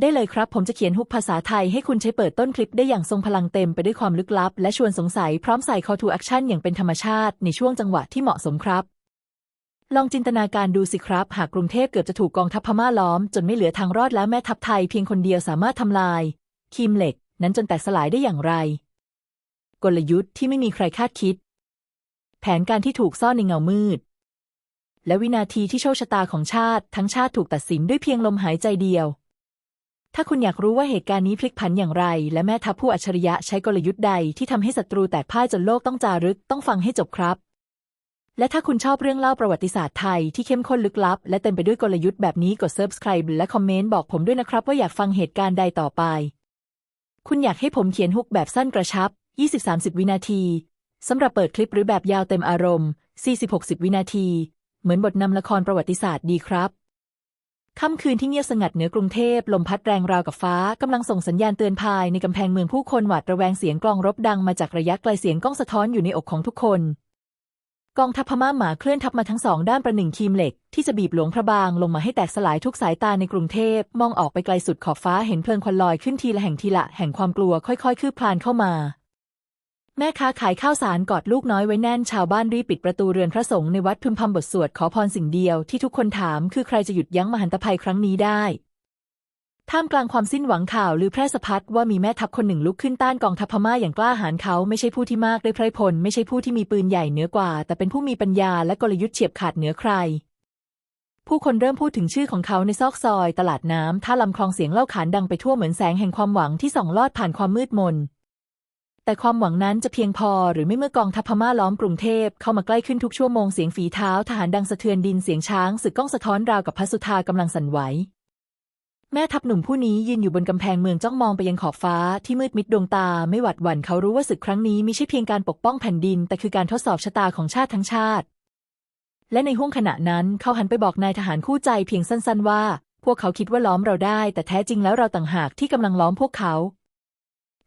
ได้เลยครับ ผมจะเขียนฮุกภาษาไทยให้คุณใช้เปิดต้นคลิปได้อย่างทรงพลังเต็มไปด้วยความลึกลับ และชวนสงสัยพร้อมใส่ call to action อย่างเป็นธรรมชาติ ในช่วงจังหวะที่เหมาะสมครับ ลองจินตนาการดูสิครับ หากกรุงเทพเกือบจะถูกกองทัพพม่าล้อม จนไม่เหลือทางรอดแล้วแม่ทัพไทยเพียงคนเดียวสามารถทำลาย คีมเหล็ก นั้นจนแตกสลายได้อย่างไร กลยุทธ์ที่ไม่มีใครคาดคิด แผนการที่ถูกซ่อนในเงามืด และวินาทีที่โชคชะตาของชาติ ทั้งชาติถูกตัดสินด้วยเพียงลมหายใจเดียว ถ้าคุณอยากรู้ว่าเหตุการณ์นี้พลิกผันอย่างไร และแม่ทัพผู้อัจฉริยะใช้กลยุทธ์ใดที่ทำให้ศัตรูแตกพ่ายจนโลกต้องจารึกต้องฟังให้จบครับ และถ้าคุณชอบเรื่องเล่าประวัติศาสตร์ไทยที่เข้มข้นลึกลับ และเต็มไปด้วยกลยุทธ์แบบนี้กด subscribe และคอมเมนต์บอกผมด้วยนะครับ ว่าอยากฟังเหตุการณ์ใดต่อไป คุณอยากให้ผมเขียนฮุกแบบสั้นกระชับ 20-30 วินาทีสำหรับเปิดคลิปหรือแบบยาวเต็มอารมณ์ 40-60 วินาที เหมือนบทนำละครประวัติศาสตร์ดีครับ ค่ำคืนที่เงียบสงัดเหนือกรุงเทพลมพัดแรงราวกับฟ้ากำลังส่งสัญญาณเตือนภายในกำแพงเมืองผู้คนหวาดระแวงเสียงกลองรบดังมาจากระยะไกลเสียงก้องสะท้อนอยู่ในอกของทุกคน กองทัพพม่าหมาเคลื่อนทัพมาทั้งสองด้านประหนึ่งคีมเหล็ก ที่จะบีบหลวงพระบางลงมาให้แตกสลายทุกสายตาในกรุงเทพมองออกไปไกลสุดขอบฟ้าเห็นเพลิงควันลอยขึ้นทีละแห่งทีละแห่งความกลัวค่อยๆ คืบคลานเข้ามา แม่ค้าขายข้าวสารกอดลูกน้อยไว้แน่นชาวบ้านรีบปิดประตูเรือนพระสงฆ์ในวัดพึมพำบทสวดขอพรสิ่งเดียวที่ทุกคนถามคือใครจะหยุดยั้งมหันตภัยครั้งนี้ได้ท่ามกลางความสิ้นหวังข่าวหรือแพร่สะพัดว่ามีแม่ทัพคนหนึ่งลุกขึ้นต้านกองทัพพม่าอย่างกล้าหาญเขาไม่ใช่ผู้ที่มากด้ไพรพล ไม่ใช่ผู้ที่มีปืนใหญ่เหนือกว่า แต่เป็นผู้มีปัญญาและกลยุทธ์เฉียบขาดเหนือใคร ผู้คนเริ่มพูดถึงชื่อของเขาในซอกซอย ตลาดน้ำท่าลำคลองเสียงเล่าขานดังไปทั่วเหมือนแสงแห่งความหวังที่ส่องลอดผ่านความมืดมน แต่ความหวังนั้นจะเพียงพอหรือไม่เมื่อกองทัพพม่าล้อมกรุงเทพเข้ามาใกล้ขึ้นทุกชั่วโมงเสียงฝีเท้าทหารดังสะเทือนดินเสียงช้างสึกก้องสะท้อนราวกับพระสุธากำลังสั่นไหวแม่ทัพหนุ่มผู้นี้ยืนอยู่บนกำแพงเมืองจ้องมองไปยังขอบฟ้าที่มืดมิดดวงตาไม่หวัดหวั่นเขารู้ว่าศึกครั้งนี้ไม่ใช่เพียงการปกป้องแผ่นดิน แต่คือการทดสอบชะตาของชาติทั้งชาติ และในห้วงขณะนั้นเขาหันไปบอกนายทหารคู่ใจเพียงสั้น ๆ ว่า พวกเขาคิดว่าล้อมเราได้ แต่แท้จริงแล้วเราต่างหากที่กำลังล้อมพวกเขา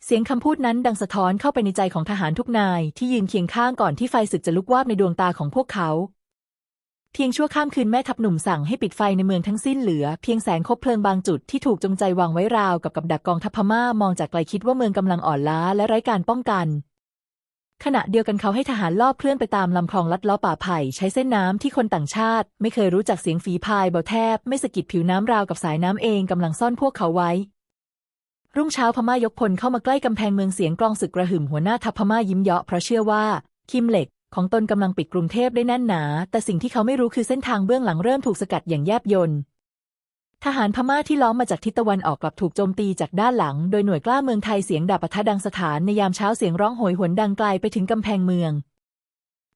เสียงคำพูดนั้นดังสะท้อนเข้าไปในใจของทหารทุกนายที่ยืนเคียงข้างก่อนที่ไฟศึกจะลุกวาบในดวงตาของพวกเขา เพียงชั่วข้ามคืนแม่ทัพหนุ่มสั่งให้ปิดไฟในเมืองทั้งสิ้นเหลือ เพียงแสงคบเพลิงบางจุดที่ถูกจงใจวางไว้ราวกับกับดักกองทัพพม่ามองจากไกลคิดว่าเมืองกำลังอ่อนล้าและไร้การป้องกัน ขณะเดียวกันเขาให้ทหารลอบเคลื่อนไปตามลำคลองลัดล้อป่าไผ่ใช้เส้นน้ำที่คนต่างชาติ ไม่เคยรู้จักเสียงฝีพายเบาแทบ ไม่สะกิดผิวน้ำราวกับสายน้ำเองกำลังซ่อนพวกเขาไว้ รุ่งเช้าพม่ายกพลเข้ามาใกล้กำแพงเมืองเสียงกลองศึกกระหึ่มหัวหน้าทัพพม่ายิ้มเยาะเพราะเชื่อว่า คิมเหล็กของตนกำลังปิดกรุงเทพได้แน่นหนา แต่สิ่งที่เขาไม่รู้คือเส้นทางเบื้องหลังเริ่มถูกสกัดอย่างแยบยลทหารพม่าที่ล้อมมาจากทิศตะวันออกกลับถูกโจมตีจากด้านหลัง โดยหน่วยกล้าเมืองไทยเสียงดาบปะทะดังสถานในยามเช้าเสียงร้องโหยหวนดังไกลไปถึงกำแพงเมือง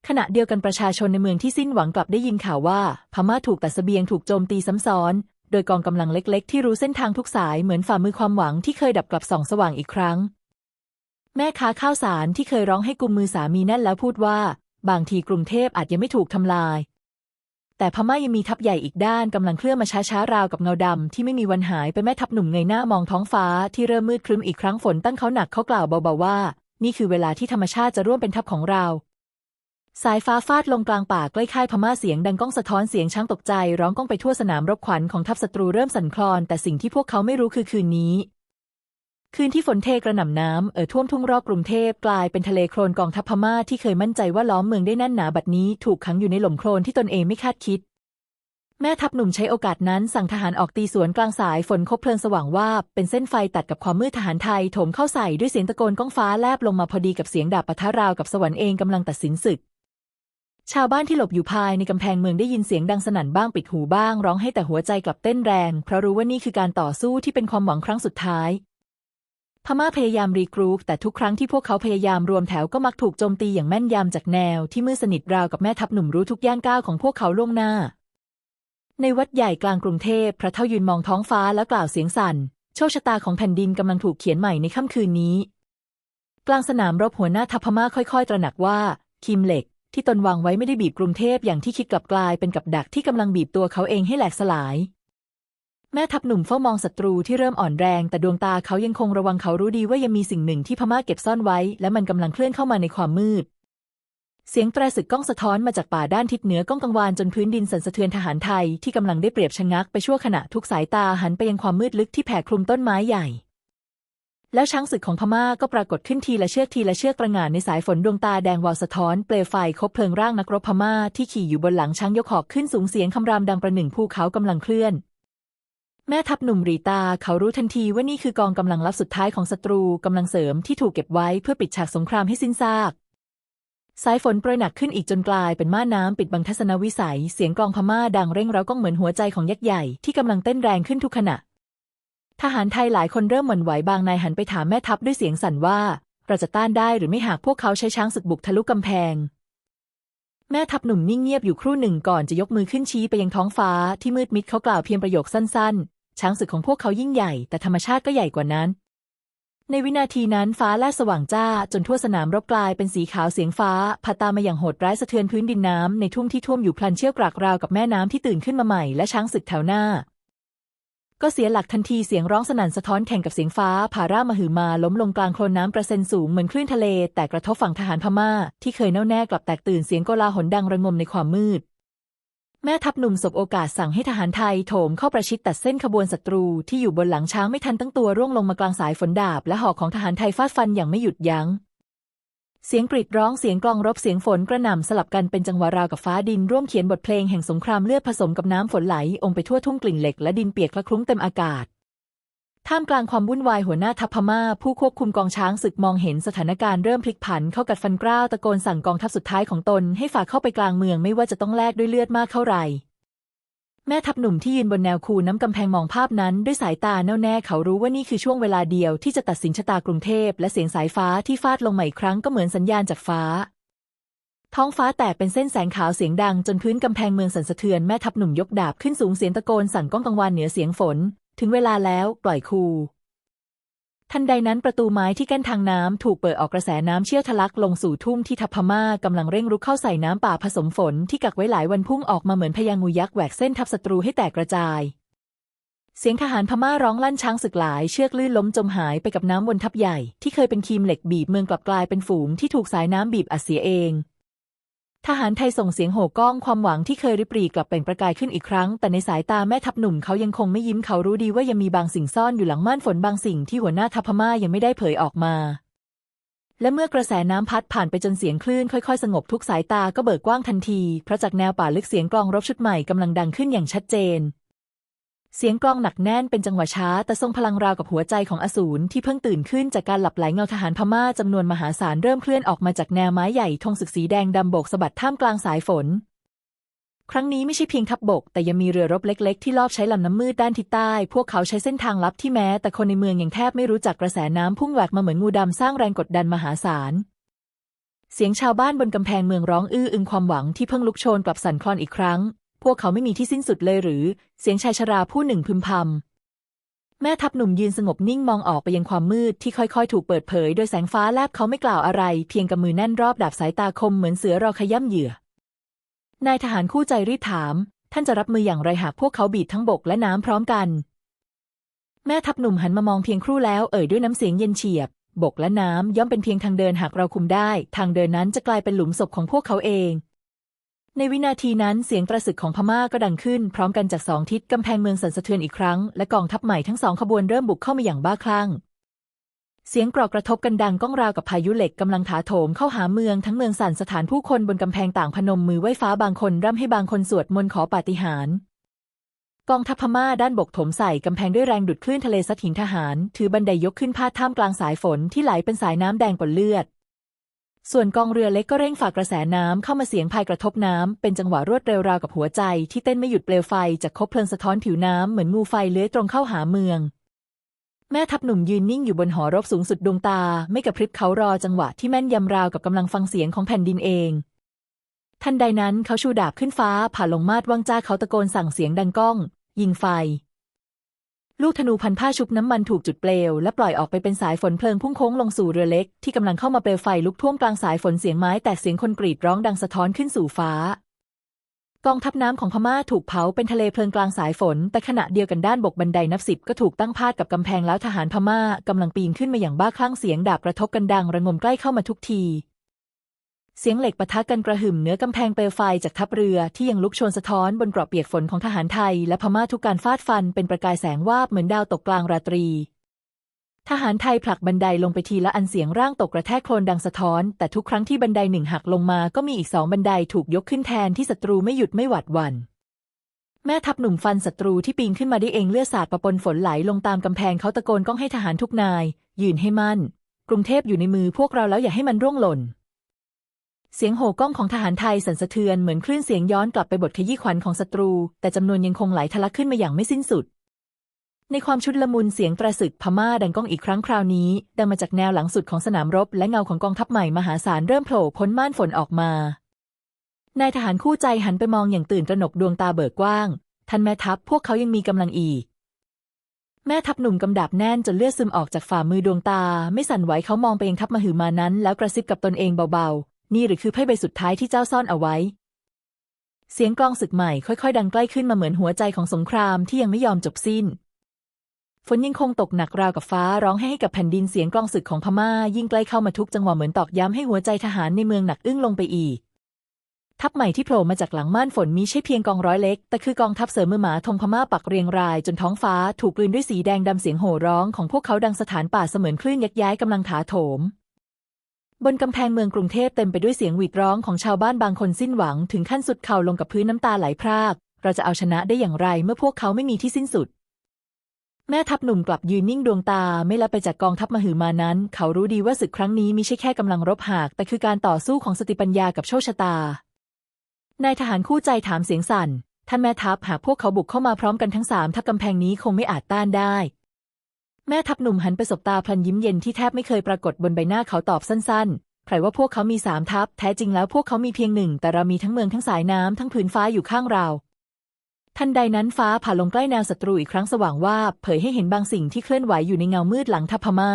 ขณะเดียวกันประชาชนในเมืองที่สิ้นหวังกลับได้ยินข่าวว่า พม่าถูกตัดเสบียงถูกโจมตีซ้ำซ้อน โดยกองกำลังเล็ก ๆ ที่รู้เส้นทางทุกสายเหมือนฝ่ามือความหวังที่เคยดับกลับส่องสว่างอีกครั้ง แม่ค้าข้าวสารที่เคยร้องให้กุมมือสามีแน่นแล้วพูดว่า บางทีกรุงเทพอาจยังไม่ถูกทำลาย แต่พม่ายังมีทัพใหญ่อีกด้านกำลังเคลื่อนมาช้าๆราวกับเงาดำที่ไม่มีวันหายไปแม่ทัพหนุ่มเงยหน้ามองท้องฟ้าที่เริ่มมืดครึ้มอีกครั้งฝนตั้งเขาหนักเขากล่าวเบาๆว่า นี่คือเวลาที่ธรรมชาติจะร่วมเป็นทัพของเรา สายฟ้าฟาดลงกลางป่าใกล้ค่ายพม่าเสียงดังก้องสะท้อนเสียงช้างตกใจ ร้องก้องไปทั่วสนามรบขวัญของทัพศัตรูเริ่มสั่นคลอน แต่สิ่งที่พวกเขาไม่รู้คือคืนนี้ คืนที่ฝนเทกระหน่ำน้ำเอ่อท่วมทุ่งรอบกรุงเทพกลายเป็นทะเลโคลนกองทัพพม่าที่เคยมั่นใจว่าล้อมเมืองได้แน่นหนาบัดนี้ถูกขังอยู่ในหล่มโคลนที่ตนเองไม่คาดคิด แม่ทัพหนุ่มใช้โอกาสนั้นสั่งทหารออกตีสวนกลางสายฝนคบเพลิงสว่างวาบเป็นเส้นไฟตัดกับความมืดทหารไทยโถมเข้าใส่ด้วยเสียงตะโกนก้องฟ้าแลบลงมาพอดีกับเสียงดาบปะทะราวกับสวรรค์เองกำลังตัดสินศึก ชาวบ้านที่หลบอยู่ภายในกำแพงเมืองได้ยินเสียงดังสนั่นบ้างปิดหูบ้าง ร้องให้แต่หัวใจกลับเต้นแรง เพราะรู้ว่านี่คือการต่อสู้ที่เป็นความหวังครั้งสุดท้าย พม่าพยายามรีกรุ๊ปแต่ทุกครั้งที่พวกเขาพยายามรวมแถวก็มักถูกโจมตีอย่างแม่นยำจากแนว ที่มืดสนิทราวกับแม่ทัพหนุ่มรู้ทุกย่างก้าวของพวกเขาล่วงหน้า ในวัดใหญ่กลางกรุงเทพพระเท่ายืนมองท้องฟ้าแล้วกล่าวเสียงสั่น โชคชะตาของแผ่นดินกำลังถูกเขียนใหม่ในค่ำคืนนี้ กลางสนามรบหัวหน้าทัพพม่าค่อย ๆ ตระหนักว่าคิมเหล็ก ที่ตนวางไว้ไม่ได้บีบกรุงเทพอย่างที่คิดกลับกลายเป็นกับดักที่กำลังบีบตัวเขาเองให้แหลกสลาย แม่ทัพหนุ่มเฝ้ามองศัตรูที่เริ่มอ่อนแรง แต่ดวงตาเขายังคงระวังเขารู้ดีว่ายังมีสิ่งหนึ่งที่พม่าเก็บซ่อนไว้ และมันกำลังเคลื่อนเข้ามาในความมืด เสียงแตรศึกก้องสะท้อนมาจากป่าด้านทิศเหนือก้องกังวานจนพื้นดินสั่นสะเทือนทหารไทยที่กำลังได้เปรียบชะงักไปชั่วขณะทุกสายตาหันไปยังความมืดลึกที่แผ่คลุมต้นไม้ใหญ่ แล้วช้างศึกของพม่าก็ปรากฏขึ้นทีละเชือกทีละเชือกประงานในสายฝนดวงตาแดงวาวสะท้อนเปลวไฟคบเพลิงร่างนักรบพม่าที่ขี่อยู่บนหลังช้างยกหอกขึ้นสูงเสียงคำรามดังประหนึ่งภูเขากำลังเคลื่อน แม่ทัพหนุ่มรีตาเขารู้ทันทีว่านี่คือกองกำลังลับสุดท้ายของศัตรูกำลังเสริมที่ถูกเก็บไว้เพื่อปิดฉากสงครามให้สิ้นซากสายฝนโปรยหนักขึ้นอีกจนกลายเป็นม่านน้ำปิดบังทัศนวิสัย เสียงกลองพม่าดังเร่งเร้าก้องเหมือนหัวใจของยักษ์ใหญ่ที่กำลังเต้นแรงขึ้นทุกขณะ ทหารไทยหลายคนเริ่มหวั่นไหวบางนายหันไปถามแม่ทัพด้วยเสียงสั่นว่า เราจะต้านได้หรือไม่หากพวกเขาใช้ช้างศึกบุกทะลุกำแพง แม่ทัพหนุ่มนิ่งเงียบอยู่ครู่หนึ่งก่อนจะยกมือขึ้นชี้ไปยังท้องฟ้าที่มืดมิดเขากล่าวเพียงประโยคสั้นๆ ช้างศึกของพวกเขายิ่งใหญ่ แต่ธรรมชาติก็ใหญ่กว่านั้น ในวินาทีนั้นฟ้าแลบสว่างจ้า จนทั่วสนามรบกลายเป็นสีขาวเสียงฟ้าพัดตามมาอย่างโหดร้ายสะเทือนพื้นดินน้ำในทุ่งที่ท่วมอยู่พลันเชี่ยวกรากราวกับแม่น้ำที่ตื่นขึ้นมาใหม่และช้างศึกแถวหน้า ก็เสียหลักทันทีเสียงร้องสนั่นสะท้อนแข่งกับเสียงฟ้าผ่าร่ามหือมาล้มลงกลางโคลนน้ำกระเซ็นสูงเหมือนคลื่นทะเล แต่กระทบฝั่งทหารพม่า ที่เคยแน่วแน่กลับแตกตื่นเสียงโกลาหลดังระงมในความมืด แม่ทัพหนุ่มสบโอกาสสั่งให้ทหารไทยโถมเข้าประชิดตัดเส้นขบวนศัตรูที่อยู่บนหลังช้างไม่ทันตั้งตัวร่วงลงมากลางสายฝนดาบ และหอกของทหารไทยฟาดฟันอย่างไม่หยุดยัง้ง เสียงกรีดร้องเสียงกลองรบเสียงฝนกระหน่ำสลับกันเป็นจังหวะราวกับฟ้าดิน ร่วมเขียนบทเพลงแห่งสงครามเลือดผสมกับน้ำฝนไหลองไปทั่วทุ่งกลิ่นเหล็กและดินเปียกคละคลุ้งเต็มอากาศ ท่ามกลางความวุ่นวายหัวหน้าทัพพม่า ผู้ควบคุมกองช้างศึกมองเห็นสถานการณ์เริ่มพลิกผันเข้ากัดฟันกล้าวตะโกนสั่งกองทัพสุดท้ายของตน ให้ฝ่าเข้าไปกลางเมืองไม่ว่าจะต้องแลกด้วยเลือดมากเท่าไหร่ แม่ทัพหนุ่มที่ยืนบนแนวคูน้ำกำแพงมองภาพนั้นด้วยสายตาแน่วแน่เขารู้ว่านี่คือช่วงเวลาเดียวที่จะตัดสินชะตากรุงเทพและเสียงสายฟ้าที่ฟาดลงใหม่อีกครั้งก็เหมือนสัญญาณจากฟ้า ท้องฟ้าแตกเป็นเส้นแสงขาวเสียงดังจนพื้นกำแพงเมืองสั่นสะเทือนแม่ทัพหนุ่มยกดาบขึ้นสูงเสียงตะโกนสั่งก้องกังวานเหนือเสียงฝน ถึงเวลาแล้วปล่อยคู ทันใดนั้นประตูไม้ที่กั้นทางน้ำถูกเปิดออกกระแสน้ำเชี่ยวทะลักลงสู่ทุ่งที่ทัพพม่ากำลังเร่งรุกเข้าใส่น้ำป่าผสมฝนที่กักไว้หลายวันพุ่งออกมาเหมือนพญางูยักษ์แหวกเส้นทับศัตรูให้แตกกระจาย เสียงทหารพม่าร้องลั่นช้างศึกหลายเชือกลื่นล้มจมหายไปกับน้ำบนทัพใหญ่ที่เคยเป็นคีมเหล็กบีบเมืองกลับกลายเป็นฝูงที่ถูกสายน้ำบีบอัดเสียเอง ทหารไทยส่งเสียงโห่ก้องความหวังที่เคยริบรีกลับเปล่งประกายขึ้นอีกครั้ง แต่ในสายตาแม่ทัพหนุ่มเขายังคงไม่ยิ้มเขารู้ดีว่ายังมีบางสิ่งซ่อนอยู่หลังม่านฝนบางสิ่งที่หัวหน้าทัพพม่ายังไม่ได้เผยออกมาและเมื่อกระแสน้ำพัดผ่านไปจนเสียงคลื่นค่อยๆ สงบทุกสายตาก็เบิกกว้างทันที เพราะจากแนวป่าลึกเสียงกลองรบชุดใหม่กำลังดังขึ้นอย่างชัดเจน เสียงกลองหนักแน่นเป็นจังหวะช้า แต่ทรงพลังราวกับหัวใจของอสูรที่เพิ่งตื่นขึ้นจากการหลับไหลเงาทหารพม่าจำนวนมหาศาลเริ่มเคลื่อนออกมาจากแนวไม้ใหญ่ธงศึกสีแดงดำโบกสะบัดท่ามกลางสายฝน ครั้งนี้ไม่ใช่เพียงทัพบบก แต่ยังมีเรือรบเล็กๆ ที่ลอบใช้ลำน้ำมืดด้านทิศใต้ พวกเขาใช้เส้นทางลับที่แม้ แต่คนในเมืองยังแทบไม่รู้จักกระแสน้ำพุ่งแหวกมาเหมือนงูดำสร้างแรงกดดันมหาศาลเสียงชาวบ้านบนกำแพงเมืองร้องอื้ออึงความหวังที่เพิ่งลุกโชนกลับสั่นคลอนอีกครั้ง วกเขาไม่มีที่สิ้นสุดเลยหรือ เสียงชายชราผู้หนึ่งพึมพำ แม่ทัพหนุ่มยืนสงบนิ่งมองออกไปยังความมืดที่ค่อยๆ ถูกเปิดเผยโดยแสงฟ้าแลบเขาไม่กล่าวอะไร เพียงกำมือแน่นรอบดาบสายตาคมเหมือนเสือรอขย้ำเหยื่อ นายทหารคู่ใจรีบถาม ท่านจะรับมืออย่างไรหากพวกเขาบีบทั้งบกและน้ำพร้อมกัน แม่ทัพหนุ่มหันมามองเพียงครู่แล้วเอ่ยด้วยน้ำเสียงเย็นเฉียบ บกและน้ำย่อมเป็นเพียงทางเดินหากเราคุมได้ ทางเดินนั้นจะกลายเป็นหลุมศพของพวกเขาเอง ในวินาทีนั้นเสียงประสึกของพม่าก็ดังขึ้น พร้อมกันจากสองทิศกำแพงเมืองสั่นสะเทือนอีกครั้ง และกองทัพใหม่ทั้งสองขบวนเริ่มบุกเข้ามาอย่างบ้าคลั่ง เสียงกรอกกระทบกันดังก้องราวกับพายุเหล็กกำลังถาโถมเข้าหาเมืองทั้งเมืองสั่นสถานผู้คนบนกำแพงต่างพนมมือไหว้ฟ้าบางคนร่ำให้บางคนสวดมนต์ขอปาฏิหาริย์กองทัพพม่าด้านบกถมใส่กำแพงด้วยแรงดุดคลื่นทะเลซัดหินทหาร ถือบันไดยกขึ้นพาดท่ามกลางสายฝนที่ไหลเป็นสายน้ำแดงปนเลือด ส่วนกองเรือเล็กก็เร่งฝากกระแสน้ำเข้ามาเสียงพายกระทบน้ำเป็นจังหวะรวดเร็วราวกับหัวใจ ที่เต้นไม่หยุดเปลวไฟจากคบเพลิงสะท้อนผิวน้ำเหมือนงูไฟเลื้อยตรงเข้าหาเมือง แม่ทัพหนุ่มยืนนิ่งอยู่บนหอรบสูงสุดดวงตา ไม่กระพริบเขารอจังหวะที่แม่นยำราวกับกำลังฟังเสียงของแผ่นดินเอง ทันใดนั้นเขาชูดาบขึ้นฟ้าผ่าลงมาดว่างจ้าเขาตะโกนสั่งเสียงดังก้อง ยิงไฟ ลูกธนูพันผ้าชุบน้ำมันถูกจุดเปลว และปล่อยออกไปเป็นสายฝนเพลิงพุ่งโค้งลงสู่เรือเล็ก ที่กำลังเข้ามาเปลวไฟลุกท่วมกลางสายฝนเสียงไม้แตกเสียงคนกรีดร้องดังสะท้อนขึ้นสู่ฟ้ากองทัพน้ำของพม่าถูกเผาเป็นทะเลเพลิงกลางสายฝน แต่ขณะเดียวกันด้านบกบันไดนับสิบก็ถูกตั้งพาดกับกำแพงแล้วทหารพม่ากำลังปีนขึ้นมาอย่างบ้าคลั่งเสียงดาบกระทบกันดังระงมใกล้เข้ามาทุกที เสียงเหล็กปะทะกันกระหึ่มเหนือกำแพงเปลวไฟจากทัพเรือที่ยังลุกโชนสะท้อนบนเกราะเปียกฝนของทหารไทย และพม่าทุกการฟาดฟันเป็นประกายแสงวาบเหมือนดาวตกกลางราตรี ทหารไทยผลักบันไดลงไปทีละอันเสียงร่างตกกระแทกโคลนดังสะท้อน แต่ทุกครั้งที่บันไดหนึ่งหักลงมาก็มีอีกสองบันไดถูกยกขึ้นแทนที่ศัตรูไม่หยุดไม่หวัดวันแม่ทัพหนุ่มฟันศัตรูที่ปีนขึ้นมาได้เองเลือดสาดประปนฝนไหลลงตามกำแพงเขาตะโกนก้องให้ทหารทุกนาย ยืนให้มั่น กรุงเทพอยู่ในมือพวกเราแล้วอย่าให้มันร่วงหล่น เสียงโห่ก้องของทหารไทยสั่นสะเทือนเหมือนคลื่นเสียงย้อนกลับไปบทขยี้ขวัญของศัตรู แต่จำนวนยังคงไหลทะลักขึ้นมาอย่างไม่สิ้นสุด ในความชุดละมุนเสียงตราศึกพม่าดังก้องอีกครั้งคราวนี้ ดังมาจากแนวหลังสุดของสนามรบ และเงาของกองทัพใหม่มหาศาลเริ่มโผล่พ้นม่านฝนออกมานายทหารคู่ใจหันไปมองอย่างตื่นตระหนกดวงตาเบิกกว้าง ท่านแม่ทัพพวกเขายังมีกำลังอีก แม่ทัพหนุ่มกำดาบแน่นจนเลือดซึมออกจากฝ่ามือดวงตา ไม่สั่นไหวเขามองไปยังทัพมหือมานั้น แล้วกระซิบกับตนเองเบา นี่หรือคือไพ่ใบสุดท้ายที่เจ้าซ่อนเอาไว้ เสียงกลองศึกใหม่ค่อยๆ ดังใกล้ขึ้นมาเหมือนหัวใจของสงครามที่ยังไม่ยอมจบสิ้น ฝนยังคงตกหนักราวกับฟ้าร้องให้ให้กับแผ่นดินเสียงกลองศึกของพม่า ยิ่งใกล้เข้ามาทุกจังหวะเหมือนตอกย้ำให้หัวใจทหารในเมืองหนักอึ้งลงไปอีก ทัพใหม่ที่โผล่มาจากหลังม่านฝนมีใช่เพียงกองร้อยเล็ก แต่คือกองทัพเสริมมือหมาธงพม่าปักเรียงรายจนท้องฟ้าถูกกลืนด้วยสีแดงดำเสียงโห่ร้องของพวกเขาดังสถานป่าเสมือนคลื่นยักย้ายกำลังถาโถม บนกำแพงเมืองกรุงเทพเต็มไปด้วยเสียงหวีดร้องของชาวบ้านบางคนสิ้นหวัง ถึงขั้นสุดเข่าลงกับพื้นน้ำตาไหลพราก เราจะเอาชนะได้อย่างไรเมื่อพวกเขาไม่มีที่สิ้นสุด แม่ทัพหนุ่มกลับยืนนิ่งดวงตาไม่ละไปจากกองทัพมหือมานั้น เขารู้ดีว่าศึกครั้งนี้มิใช่แค่กำลังรบหาก แต่คือการต่อสู้ของสติปัญญากับโชคชะตานายทหารคู่ใจถามเสียงสั่นท่านแม่ทัพหากพวกเขาบุกเข้ามาพร้อมกันทั้งสามทัพกำแพงนี้คงไม่อาจต้านได้ แม่ทัพหนุ่มหันไปสบตาพลันยิ้มเย็นที่แทบไม่เคยปรากฏบนใบหน้าเขาตอบสั้นๆ ใครว่าพวกเขามีสามทัพ แท้จริงแล้วพวกเขามีเพียงหนึ่ง แต่เรามีทั้งเมืองทั้งสายน้ำทั้งผืนฟ้าอยู่ข้างเรา ทันใดนั้นฟ้าผ่าลงใกล้แนวศัตรูอีกครั้งสว่างว่าเผยให้เห็นบางสิ่งที่เคลื่อนไหวอยู่ในเงามืดหลังทัพพม่า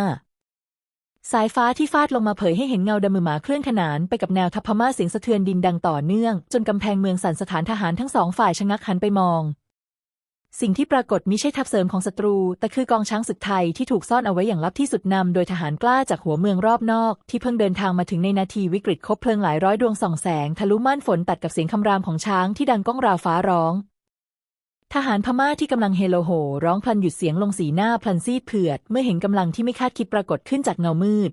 สายฟ้าที่ฟาดลงมาเผยให้เห็นเงาดำมือหมาเคลื่อนขนานไปกับแนวทัพพม่าเสียงสะเทือนดินดังต่อเนื่อง จนกำแพงเมืองสั่นสถานทหารทั้งสองฝ่ายชะงักหันไปมอง สิ่งที่ปรากฏมิใช่ทัพเสริมของศัตรู แต่คือกองช้างศึกไทยที่ถูกซ่อนเอาไว้อย่างลับที่สุดนำโดยทหารกล้าจากหัวเมืองรอบนอก ที่เพิ่งเดินทางมาถึงในนาทีวิกฤตคบเพลิงหลายร้อยดวงส่องแสงทะลุม่านฝนตัดกับเสียงคำรามของช้างที่ดังก้องราวฟ้าร้อง ทหารพม่าที่กำลังเฮโลโห ร้องพลันหยุดเสียงลงสีหน้าพลันซีดเผือด เมื่อเห็นกำลังที่ไม่คาดคิดปรากฏขึ้นจากเงามืด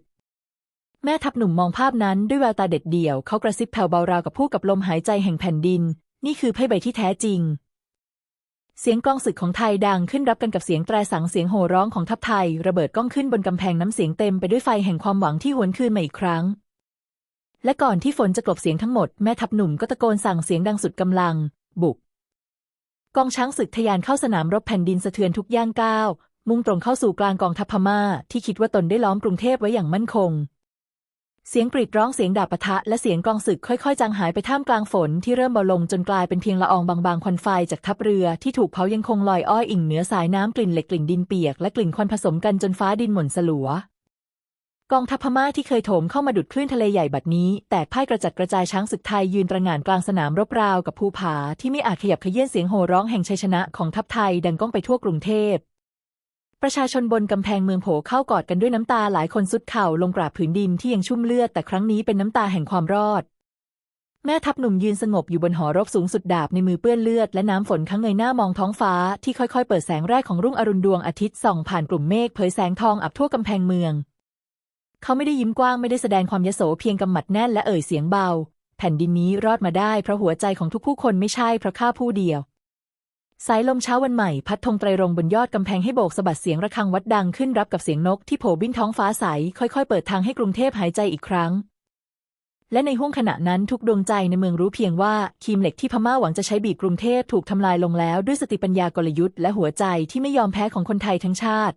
แม่ทัพหนุ่มมองภาพนั้นด้วยแววตาเด็ดเดี่ยวเขากระซิบแผ่วเบาราวกับผู้กับลมหายใจแห่งแผ่นดิน นี่คือไพ่ใบที่แท้จริง เสียงกลองศึกของไทยดังขึ้นรับกันกับเสียงแตรสังเสียงโห่ร้องของทัพไทย ระเบิดก้องขึ้นบนกำแพงน้ำเสียงเต็มไปด้วยไฟแห่งความหวังที่หวนคืนมาอีกครั้ง และก่อนที่ฝนจะกลบเสียงทั้งหมดแม่ทัพหนุ่มก็ตะโกนสั่งเสียงดังสุดกำลัง บุก กองช้างศึกทะยานเข้าสนามรบแผ่นดินสะเทือนทุกย่างก้าวมุ่งตรงเข้าสู่กลางกองทัพพม่าที่คิดว่าตนได้ล้อมกรุงเทพไว้อย่างมั่นคง เสียงกรีดร้องเสียงดาบปะทะและเสียงกองศึกค่อยๆ จางหายไปท่ามกลางฝนที่เริ่มเบาลงจนกลายเป็นเพียงละอองบางๆควันไฟจากทัพเรือที่ถูกเผายังคงลอยอ้อยอิ่งเหนือสายน้ำกลิ่นเหล็กกลิ่นดินเปียกและกลิ่นควันผสมกันจนฟ้าดินหม่นสลัว กองทัพพม่าที่เคยโถมเข้ามาดุดคลื่นทะเลใหญ่บัดนี้ แตกพ่ายกระจัดกระจายช้างศึกไทยยืนตระงานกลางสนามรบราวกับภูผาที่ไม่อาจขยับเขยื่นเสียงโห่ร้องแห่งชัยชนะของทัพไทยดังก้องไปทั่วกรุงเทพ ประชาชนบนกำแพงเมืองโผเข้ากอดกันด้วยน้ำตาหลายคนสุดเข่าลงกราบผืนดินที่ยังชุ่มเลือดแต่ครั้งนี้เป็นน้ำตาแห่งความรอด แม่ทัพหนุ่มยืนสงบอยู่บนหอรบสูงสุดดาบในมือเปื้อนเลือดและน้ำฝนข้างเงยหน้ามองท้องฟ้าที่ค่อยๆ เปิดแสงแรกของรุ่งอรุณดวงอาทิตย์ส่องผ่านกลุ่มเมฆเผยแสงทองอับทั่วกำแพงเมือง เขาไม่ได้ยิ้มกว้างไม่ได้แสดงความยโสเพียงกำหมัดแน่นและเอ่ยเสียงเบา แผ่นดินนี้รอดมาได้เพราะหัวใจของทุกผู้คนไม่ใช่เพราะข้าผู้เดียว สายลมเช้าวันใหม่พัดธงไตรรงบนยอดกำแพงให้โบกสะบัดเสียงระฆังวัดดังขึ้นรับกับเสียงนกที่โผบินท้องฟ้าใสค่อยๆ เปิดทางให้กรุงเทพหายใจอีกครั้ง และในห้วงขณะนั้นทุกดวงใจในเมืองรู้เพียงว่าคีมเหล็กที่พม่าหวังจะใช้บีบกรุงเทพถูกทำลายลงแล้วด้วยสติปัญญากลยุทธ์และหัวใจที่ไม่ยอมแพ้ของคนไทยทั้งชาติ